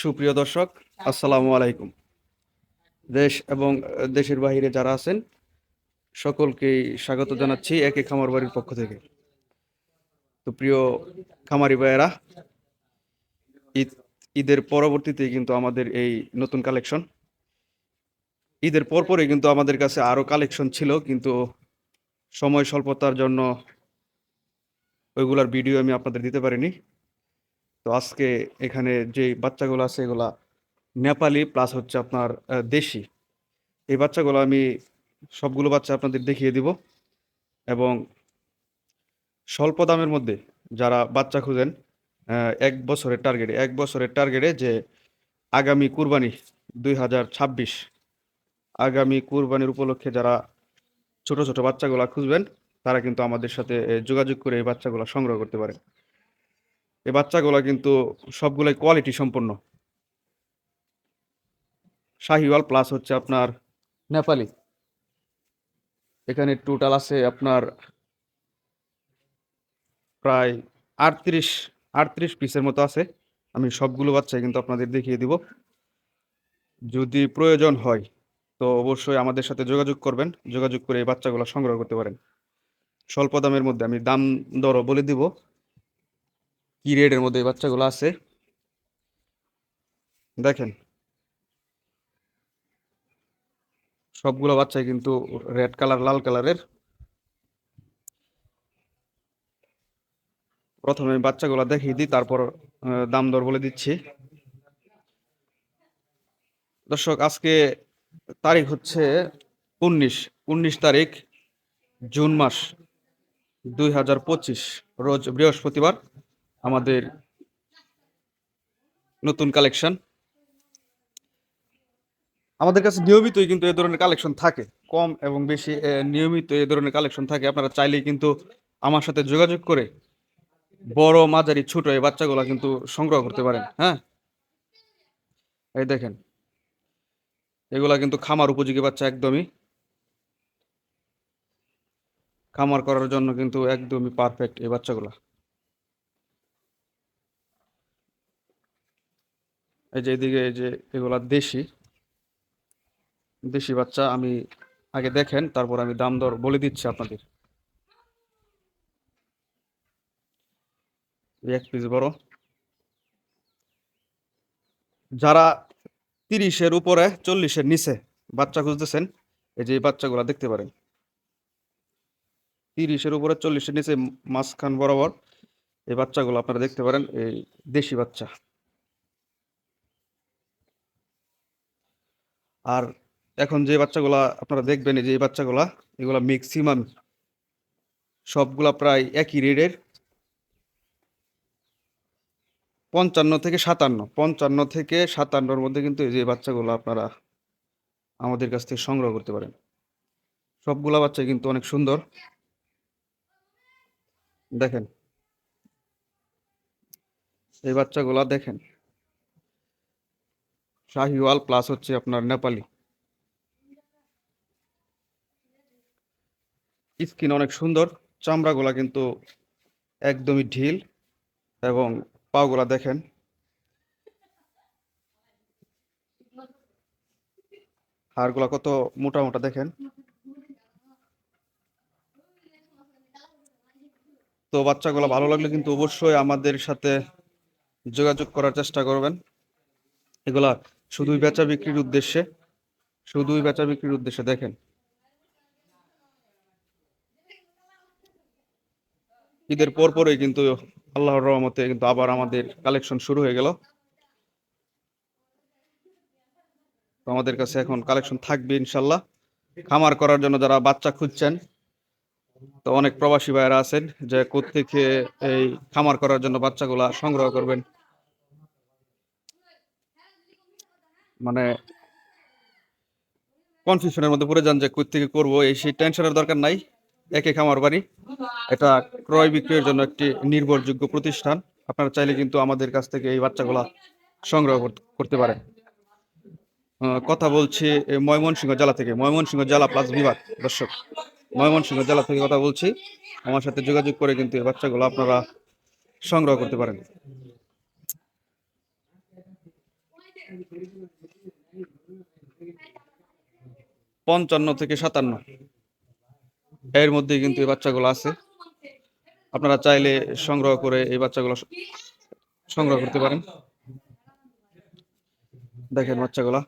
সুপ্রিয় দর্শক, আসসালামু আলাইকুম। দেশ এবং দেশের বাইরে যারা আছেন সকলকেই স্বাগত জানাচ্ছি একে খামার বাড়ির পক্ষ থেকে। তো প্রিয় খামারি ভাইয়েরা, ঈদ, ঈদের পরবর্তীতে কিন্তু আমাদের এই নতুন কালেকশন। ঈদের পরপরে কিন্তু আমাদের কাছে আরও কালেকশন ছিল, কিন্তু সময় স্বল্পতার জন্য ওইগুলার ভিডিও আমি আপনাদের দিতে পারিনি। তো আজকে এখানে যে বাচ্চাগুলো আছে এগুলা নেপালি প্লাস হচ্ছে আপনার দেশি। এই বাচ্চাগুলো আমি সবগুলো বাচ্চা আপনাদের দেখিয়ে দিব এবং স্বল্প দামের মধ্যে যারা বাচ্চা খুঁজেন এক বছরের টার্গেটে এক বছরের টার্গেটে যে আগামী কুরবানি দুই হাজার ছাব্বিশ, আগামী কুরবানির উপলক্ষে যারা ছোট ছোট বাচ্চাগুলা খুঁজবেন, তারা কিন্তু আমাদের সাথে যোগাযোগ করে এই বাচ্চাগুলো সংগ্রহ করতে পারে এই বাচ্চাগুলো কিন্তু সবগুলোই কোয়ালিটি সম্পন্ন। শাহিওয়াল প্লাস হচ্ছে আপনার নেপালি। এখানে টোটাল আছে আপনার প্রায় আটত্রিশ আটত্রিশ পিসের মতো আছে। আমি সবগুলো বাচ্চাই কিন্তু আপনাদের দেখিয়ে দিব। যদি প্রয়োজন হয় তো অবশ্যই আমাদের সাথে যোগাযোগ করবেন। যোগাযোগ করে এই বাচ্চাগুলো সংগ্রহ করতে পারেন। স্বল্প দামের মধ্যে আমি দাম দরও বলে দিব। কি রেটের মধ্যে এই বাচ্চাগুলো আছে? দেখেন। সবগুলো বাচ্চাই কিন্তু রেড কালার, লাল কালারের। প্রথমে বাচ্চাগুলো দেখিয়ে দিই, তারপর দাম দর বলে দিচ্ছি। দর্শক, আজকে তারিখ হচ্ছে উনিশ উনিশ তারিখ জুন মাস, দুই হাজার পঁচিশ, রোজ বৃহস্পতিবার। আমাদের নতুন কালেকশন আমাদের কাছে নিয়মিতই কিন্তু এ ধরনের কালেকশন থাকে, কম এবং বেশি নিয়মিত এ ধরনের কালেকশন থাকে। আপনারা চাইলেই কিন্তু আমার সাথে যোগাযোগ করে বড়, মাঝারি, ছোট এই বাচ্চাগুলো কিন্তু সংগ্রহ করতে পারেন হ্যাঁ? এই দেখেন, এগুলা কিন্তু খামার উপযোগী বাচ্চা একদমই। খামার করার জন্য কিন্তু একদমই পারফেক্ট এই বাচ্চাগুলা। এই যে এদিকে এই যে এগুলা দেশি দেশি বাচ্চা আমি আগে দেখেন, তারপর আমি দাম দর বলে দিচ্ছি আপনাদের। এক পিস বড়। যারা তিরিশের উপরে, চল্লিশের নিচে বাচ্চা খুঁজতেছেন, এই যে বাচ্চাগুলা দেখতে পারেন। তিরিশের উপরে, চল্লিশের নিচে মাঝখান বরাবর এই বাচ্চাগুলো আপনারা দেখতে পারেন, এই দেশি বাচ্চা। আর এখন যে বাচ্চাগুলা আপনারা দেখবেন যে বাচ্চাগুলা, এগুলা ম্যাক্সিমাম সবগুলা প্রায় একই রেডের। পঞ্চান্ন থেকে সাতান্ন, পঞ্চান্ন থেকে সাতান্নর মধ্যে কিন্তু এই যে বাচ্চাগুলো আপনারা আমাদের কাছ থেকে সংগ্রহ করতে পারেন। সবগুলা বাচ্চা কিন্তু অনেক সুন্দর। দেখেন। এই বাচ্চাগুলা দেখেন। শাহিওয়াল প্লাস হচ্ছে আপনার নেপালি স্কিন অনেক সুন্দর, চামড়াগুলা কিন্তু একদমই ঢিল এবং পাগুলা দেখেন। হাড়গুলা কত মোটা মোটা দেখেন। তো বাচ্চাগুলো ভালো লাগলে কিন্তু অবশ্যই আমাদের সাথে যোগাযোগ করার চেষ্টা করবেন। এগুলা শুধুই বেচা বিক্রির উদ্দেশ্যে শুধুই বেচা বিক্রির উদ্দেশ্যে, দেখেন। ঈদের পর পরই কিন্তু আল্লাহর রহমতে কিন্তু আবার আমাদের কালেকশন শুরু হয়ে গেল। তো আমাদের কাছে এখন কালেকশন থাকবে ইনশাল্লাহ খামার করার জন্য যারা বাচ্চা খুঁজছেন, তো অনেক প্রবাসী ভাইয়েরা আছেন যে কোত্থেকে এই খামার করার জন্য বাচ্চাগুলা সংগ্রহ করবেন। মানে কনফিউশনের মধ্যে পড়ে যান যে কোত্থেকে করব, এই সেই টেনশনের দরকার নাই। একে খামার বাড়ি। এটা ক্রয় বিক্রয়ের জন্য একটি নির্ভরযোগ্য প্রতিষ্ঠান। আপনারা চাইলে কিন্তু আমাদের কাছ থেকে এই বাচ্চাগুলা সংগ্রহ করতে- পারেন। কথা বলছি ময়মনসিংহ জেলা থেকে। ময়মনসিংহ জেলা প্লাস বিভাগ, দর্শক। ময়মনসিংহ জেলা থেকে কথা বলছি। আমার সাথে যোগাযোগ করে কিন্তু এই বাচ্চাগুলো আপনারা সংগ্রহ করতে পারেন। পঞ্চান্ন থেকে সাতান্ন। এর মধ্যে কিন্তু এই বাচ্চাগুলো আছে। আপনারা চাইলে সংগ্রহ করে এই বাচ্চাগুলো সংগ্রহ করতে পারেন। দেখেন বাচ্চাগুলা।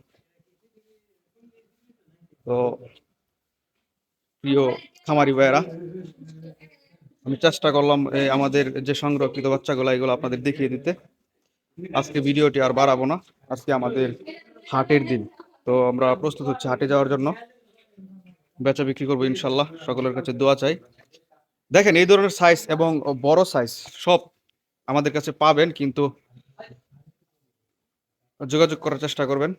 তো প্রিয় খামারি ভাইয়েরা, আমি চেষ্টা করলাম আমাদের যে সংরক্ষিত বাচ্চাগুলো, এগুলো আপনাদের দেখিয়ে দিতে। আজকে ভিডিওটি আর বাড়াবো না। আজকে আমাদের হাটের দিন। তো আমরা প্রস্তুত হচ্ছি হাটে যাওয়ার জন্য। বেচা বিক্রি করব ইনশাল্লাহ, সকলের কাছে দোয়া চাই। দেখেন, এই ধরনের সাইজ এবং বড় সাইজ সব আমাদের কাছে পাবেন, কিন্তু যোগাযোগ করার চেষ্টা করবেন।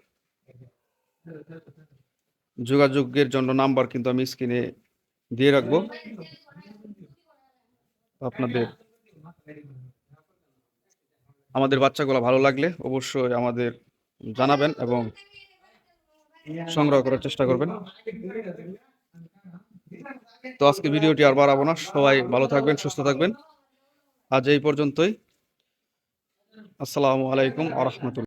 যোগাযোগের জন্য নাম্বার কিন্তু আমি স্ক্রিনে দিয়ে রাখব। আপনাদের, আমাদের বাচ্চাগুলো ভালো লাগলে অবশ্যই আমাদের জানাবেন এবং সংগ্রহ করার চেষ্টা করবেন। তো আজকে ভিডিওটি আর বাড়াবো না। সবাই ভালো থাকবেন, সুস্থ থাকবেন। আজ এই পর্যন্তই। আসসালামু আলাইকুম আ